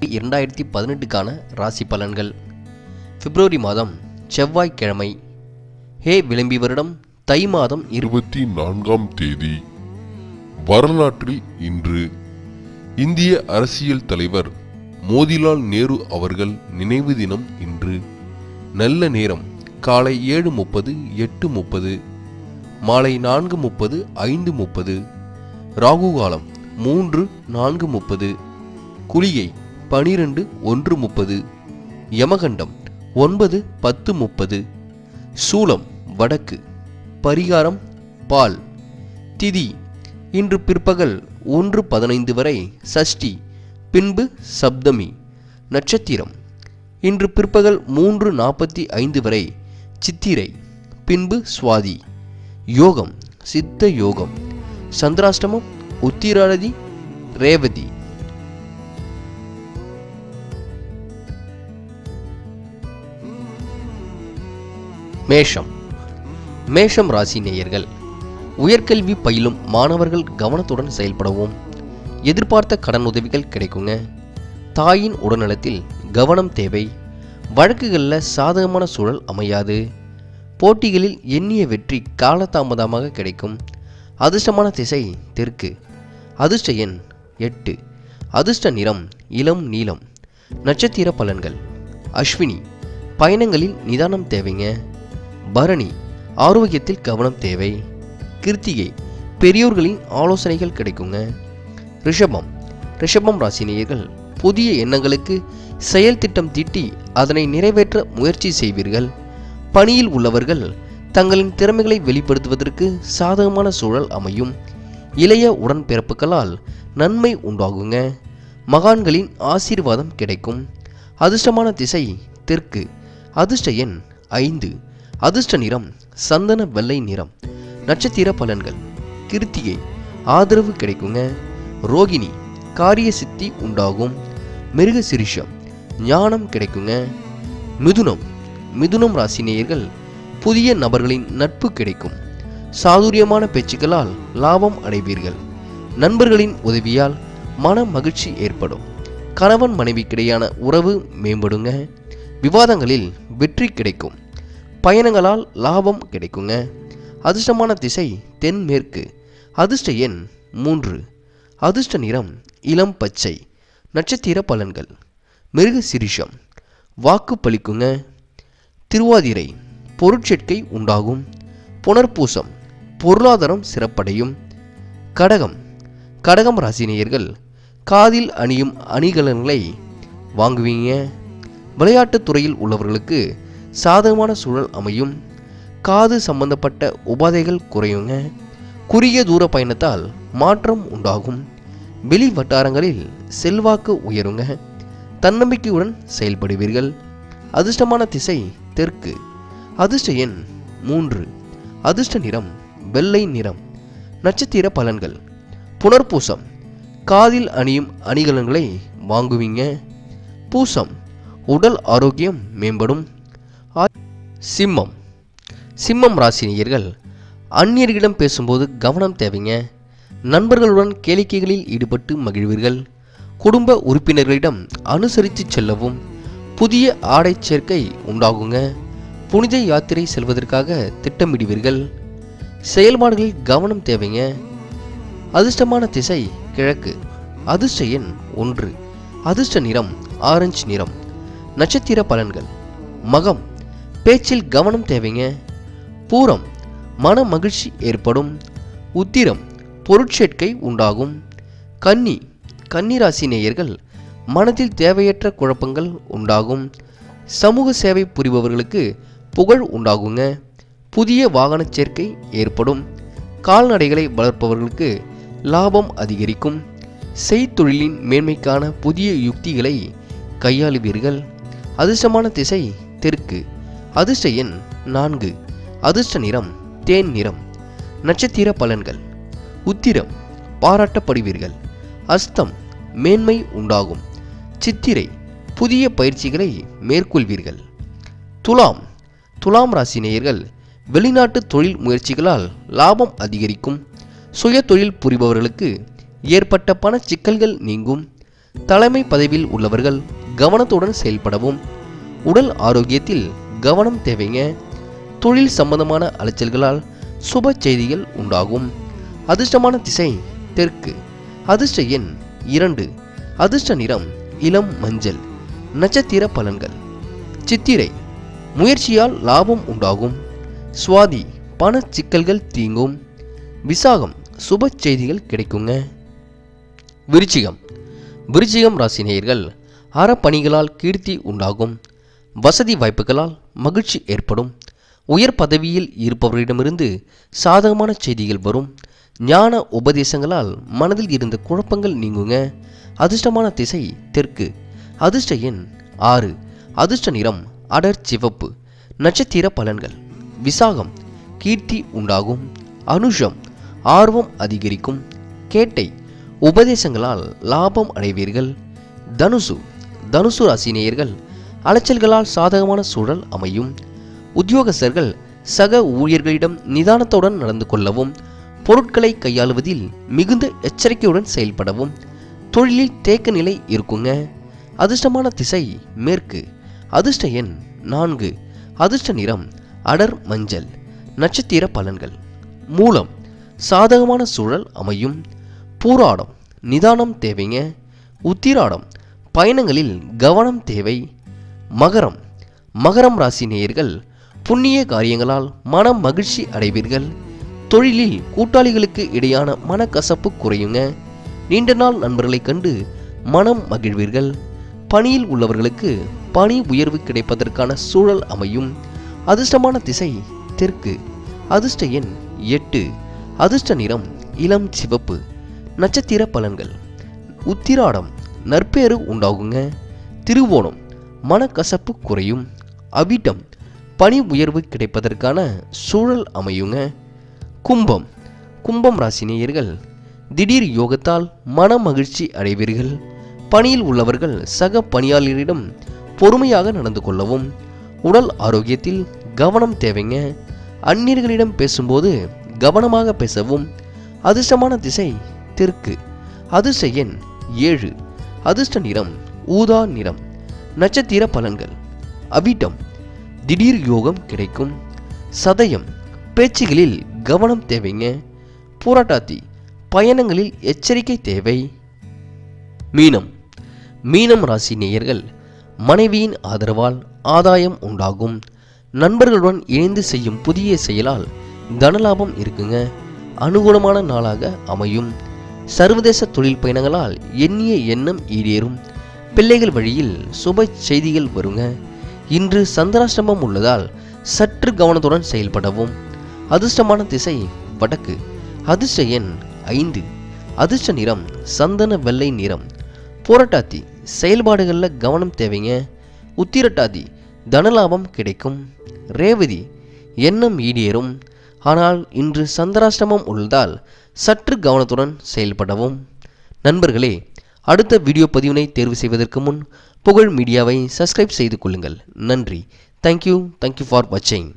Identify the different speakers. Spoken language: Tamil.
Speaker 1: இரண்டாயிரத்தி பதினெட்டுக்கான ராசி பலன்கள். பிப்ரவரி மாதம் செவ்வாய்க்கிழமை. ஹே விளம்பி வருடம் தை மாதம்
Speaker 2: இருபத்தி நான்காம் தேதி. வரலாற்றில் இன்று. இந்திய அரசியல் தலைவர் மோதிலால் நேரு அவர்கள் நினைவு தினம் இன்று. நல்ல நேரம் காலை ஏழு முப்பது எட்டு முப்பது மாலை நான்கு முப்பது ஐந்து முப்பது ராகு காலம் மூன்று நான்கு முப்பது குளிகை பனிரெண்டு ஒன்று முப்பது யமகண்டம் ஒன்பது பத்து முப்பது சூலம் வடக்கு பரிகாரம் பால் திதி இன்று பிற்பகல் ஒன்று பதினைந்து வரை சஷ்டி பின்பு சப்தமி நட்சத்திரம் இன்று பிற்பகல் மூன்று நாற்பத்தி ஐந்து வரை சித்திரை பின்பு சுவாதி யோகம் சித்த யோகம் சந்திராஷ்டமம் உத்திராரதி ரேவதி மேஷம். மேஷம் ராசி நேயர்கள் உயர்கல்வி பயிலும் மாணவர்கள் கவனத்துடன் செயல்படவும். எதிர்பார்த்த கடன் உதவிகள் கிடைக்குங்க. தாயின் உடல்நலத்தில் கவனம் தேவை. வழக்குகளில் சாதகமான சூழல் அமையாது. போட்டிகளில் எண்ணிய வெற்றி காலதாமதமாக கிடைக்கும். அதிர்ஷ்டமான திசை தெற்கு. அதிர்ஷ்ட எண் எட்டு. அதிர்ஷ்ட நிறம் இளம் நீலம் நட்சத்திர பலன்கள். அஸ்வினி பயணங்களில் நிதானம் தேவைங்க. பரணி ஆரோக்கியத்தில் கவனம் தேவை. கிருத்திகை பெரியோர்களின் ஆலோசனைகள் கிடைக்குங்க. ரிஷபம் ரிஷபம் ராசினியர்கள் புதிய எண்ணங்களுக்கு செயல் திட்டம் தீட்டி அதனை நிறைவேற்ற முயற்சி செய்வீர்கள். பணியில் உள்ளவர்கள் தங்களின் திறமைகளை வெளிப்படுத்துவதற்கு சாதகமான சூழல் அமையும். இளைய உடன்பிறப்புகளால் நன்மை உண்டாகுங்க. மகான்களின் ஆசீர்வாதம் கிடைக்கும். அதிர்ஷ்டமான திசை தெற்கு அதிர்ஷ்ட எண் ஐந்து. அதிர்ஷ்ட நிறம் சந்தன வெள்ளை நிறம் நட்சத்திர பலன்கள் கிருத்திகை ஆதரவு கிடைக்குங்க. ரோகிணி காரிய சித்தி உண்டாகும். மிருக சிரிஷம் ஞானம் கிடைக்குங்க. மிதுனம் மிதுனம் ராசினேயர்கள் புதிய நபர்களின் நட்பு கிடைக்கும். சாதுரியமான பேச்சுக்களால் லாபம் அடைவீர்கள். நண்பர்களின் உதவியால் மன மகிழ்ச்சி ஏற்படும். கணவன் மனைவிக்கிடையான உறவு மேம்படுங்க. விவாதங்களில் வெற்றி கிடைக்கும். பயணங்களால் லாபம் கிடைக்குங்க. அதிர்ஷ்டமான திசை தென்மேற்கு. அதிர்ஷ்ட எண் மூன்று. அதிர்ஷ்ட நிறம் இளம் பச்சை. நட்சத்திர பலன்கள். மிருக சிரிஷம். வாக்கு பலிக்குங்க. திருவாதிரை பொருட்சேர்க்கை உண்டாகும். புனர்பூசம் பொருளாதாரம் சிறப்படையும். கடகம். கடகம் ராசினியர்கள் காதில் அணியும் அணிகலன்களை வாங்குவீங்க. விளையாட்டுத் துறையில் உள்ளவர்களுக்கு சாதகமான சூழல் அமையும். காது சம்பந்தப்பட்ட உபாதைகள் குறையுங்க. குறுகிய தூர பயணத்தால் மாற்றம் உண்டாகும். வெளி வட்டாரங்களில் செல்வாக்கு உயருங்க. தன்னம்பிக்கையுடன் செயல்படுவீர்கள். அதிர்ஷ்டமான திசை தெற்கு. அதிர்ஷ்ட எண் மூன்று. அதிர்ஷ்ட நிறம் வெள்ளை நிறம். நட்சத்திர பலன்கள். புனர்பூசம். காதில் அணியும் அணிகலன்களை வாங்குவீங்க. பூசம். உடல் ஆரோக்கியம் மேம்படும். ஆ- சிம்மம் சிம்மம் ராசினியர்கள் அந்நியர்களிடம் பேசும்போது கவனம் தேவைங்க. நண்பர்களுடன் கேளிக்கைகளில் ஈடுபட்டு மகிழ்வீர்கள். குடும்ப உறுப்பினர்களிடம் அனுசரித்து செல்லவும் புதிய ஆடை சேர்க்கை உண்டாகுங்க. புனித யாத்திரை செல்வதற்காக திட்டமிடுவீர்கள். செயல்பாடுகளில் கவனம் தேவைங்க. அதிர்ஷ்டமான திசை கிழக்கு அதிர்ஷ்ட எண் ஒன்று அதிர்ஷ்ட நிறம் ஆரஞ்சு நிறம். நட்சத்திர பலன்கள் மகம் பேச்சில் கவனம் தேவைங்க. பூரம் மன மகிழ்ச்சி ஏற்படும். உத்திரம் பொருட்சேர்க்கை உண்டாகும். கன்னி கன்னிராசி நேயர்கள் மனதில் தேவையற்ற குழப்பங்கள் உண்டாகும். சமூக சேவை புரிபவர்களுக்கு புகழ் உண்டாகுங்க. புதிய வாகன சேர்க்கை ஏற்படும். கால்நடைகளை வளர்ப்பவர்களுக்கு லாபம் அதிகரிக்கும். செய்தொழிலின் மேன்மைக்கான புதிய யுக்திகளை கையாளுவீர்கள். அதிர்ஷ்டமான திசை தெற்கு. அதிர்ஷ்ட எண் நான்கு. அதிர்ஷ்ட நிறம் தேன் நிறம். நட்சத்திர பலன்கள். உத்திரம் பாராட்டப்படுவீர்கள். அஸ்தம் மேன்மை உண்டாகும். சித்திரை புதிய பயிற்சிகளை மேற்கொள்வீர்கள். துலாம் துலாம் ராசி நேயர்கள் வெளிநாட்டு தொழில் முயற்சிகளால் லாபம் அதிகரிக்கும். சுய தொழில் புரிபவர்களுக்கு ஏற்பட்ட பண சிக்கல்கள் நீங்கும். தலைமை பதவியில் உள்ளவர்கள் கவனத்துடன் செயல்படவும். உடல் ஆரோக்கியத்தில் கவனம் தேவைங்க. தொழில் சம்பந்தமான அலைச்சல்களால் சுப செய்திகள் உண்டாகும். அதிர்ஷ்டமான திசை தெற்கு. அதிர்ஷ்ட எண் இரண்டு. அதிர்ஷ்ட நிறம் இளம் மஞ்சள். நட்சத்திர பலன்கள். சித்திரை. முயற்சியால் லாபம் உண்டாகும். சுவாதி. பண சிக்கல்கள் தீங்கும். விசாகம். சுப செய்திகள் கிடைக்குங்க. விருச்சிகம். விருச்சிகம் ராசி நேயர்கள் அறப்பணிகளால் கீர்த்தி உண்டாகும். வசதி வாய்ப்புகளால் மகிழ்ச்சி ஏற்படும். உயர் பதவியில் இருப்பவர்களிடமிருந்து சாதகமான செய்திகள் வரும். ஞான உபதேசங்களால் மனதில் இருந்த குழப்பங்கள் நீங்குங்க. அதிர்ஷ்டமான திசை தெற்கு. அதிர்ஷ்ட எண் ஆறு. அதிர்ஷ்ட நிறம் அடர் சிவப்பு. நட்சத்திர பலன்கள். விசாகம். கீர்த்தி உண்டாகும். அனுஷம். ஆர்வம் அதிகரிக்கும். கேட்டை. உபதேசங்களால் லாபம் அடைவீர்கள். தனுசு. தனுசு ராசினியர்கள் அலைச்சல்களால் சாதகமான சூழல் அமையும். உத்தியோகஸ்தர்கள் சக ஊழியர்களிடம் நிதானத்துடன் நடந்து கொள்ளவும் பொருட்களை கையாளுவதில் மிகுந்த எச்சரிக்கையுடன் செயல்படவும் தொழிலில் தேக்க நிலை இருக்குங்க. அதிர்ஷ்டமான திசை மேற்கு அதிர்ஷ்ட எண் நான்கு அதிர்ஷ்ட நிறம் அடர் மஞ்சள் நட்சத்திர பலன்கள். மூலம் சாதகமான சூழல் அமையும். பூராடம் நிதானம் தேவைங்க. உத்திராடம் பயணங்களில் கவனம் தேவை. மகரம். மகரம் ராசி நேயர்கள் புண்ணிய காரியங்களால் மனம் மகிழ்ச்சி அடைவீர்கள். தொழிலில் கூட்டாளிகளுக்கு இடையான மனக்கசப்பு குறையுங்க. நீண்ட நாள் நண்பர்களைக் கண்டு மனம் மகிழ்வீர்கள். பணியில் உள்ளவர்களுக்கு பணி உயர்வு கிடைப்பதற்கான சூழல் அமையும். அதிர்ஷ்டமான திசை தெற்கு. அதிர்ஷ்ட எண் எட்டு. அதிர்ஷ்ட நிறம் இளம் சிவப்பு. நட்சத்திர பலன்கள். உத்திராடம் நற்பேறு உண்டாகுங்க. திருவோணம் மனக்கசப்பு குறையும். அவிட்டம் பணி உயர்வு கிடைப்பதற்கான சூழல் அமையுங்க. கும்பம் கும்பம் ராசினியர்கள் திடீர் யோகத்தால் மன மகிழ்ச்சி அடைவீர்கள். பணியில் உள்ளவர்கள் சக பணியாளரிடம் பொறுமையாக நடந்து கொள்ளவும் உடல் ஆரோக்கியத்தில் கவனம் தேவைங்க. அந்நியர்களிடம் பேசும்போது கவனமாக பேசவும். அதிர்ஷ்டமான திசை தெற்கு அதிர்ஷ்ட எண் ஏழு அதிர்ஷ்ட நிறம் ஊதா நிறம். நட்சத்திர பலன்கள். அவிட்டம் திடீர் யோகம் கிடைக்கும். சதயம் பேச்சுகளில் கவனம் தேவைங்க. போராட்டாத்தி பயணங்களில் எச்சரிக்கை தேவை. மீனம் மீனம் ராசி நேயர்கள் மனைவியின் ஆதரவால் ஆதாயம் உண்டாகும். நண்பர்களுடன் இணைந்து செய்யும் புதிய செயலால் தனலாபம் இருக்குங்க. அனுகூலமான நாளாக அமையும். சர்வதேச தொழில் பயணங்களால் எண்ணிய எண்ணம் ஈடேறும். பிள்ளைகள் வழியில் சுப செய்திகள் வருங்க. இன்று சந்திராஷ்டமம் உள்ளதால் சற்று கவனத்துடன் செயல்படவும். அதிர்ஷ்டமான திசை வடக்கு. அதிர்ஷ்ட எண் ஐந்து. அதிர்ஷ்ட நிறம் சந்தன வெள்ளை நிறம். போராட்டாத்தி செயல்பாடுகளில் கவனம் தேவைங்க. உத்திரட்டாதி தனலாபம் கிடைக்கும். ரேவதி எண்ணம் ஈடேறும். ஆனால் இன்று சந்திராஷ்டமம் உள்ளதால் சற்று கவனத்துடன் செயல்படவும். நண்பர்களே அடுத்த வீடியோ பதிவினை தேர்வு செய்வதற்கு முன் புகழ் மீடியாவை சப்ஸ்கிரைப் செய்து கொள்ளுங்கள். நன்றி. தேங்க்யூ தேங்க்யூ ஃபார் வாட்சிங்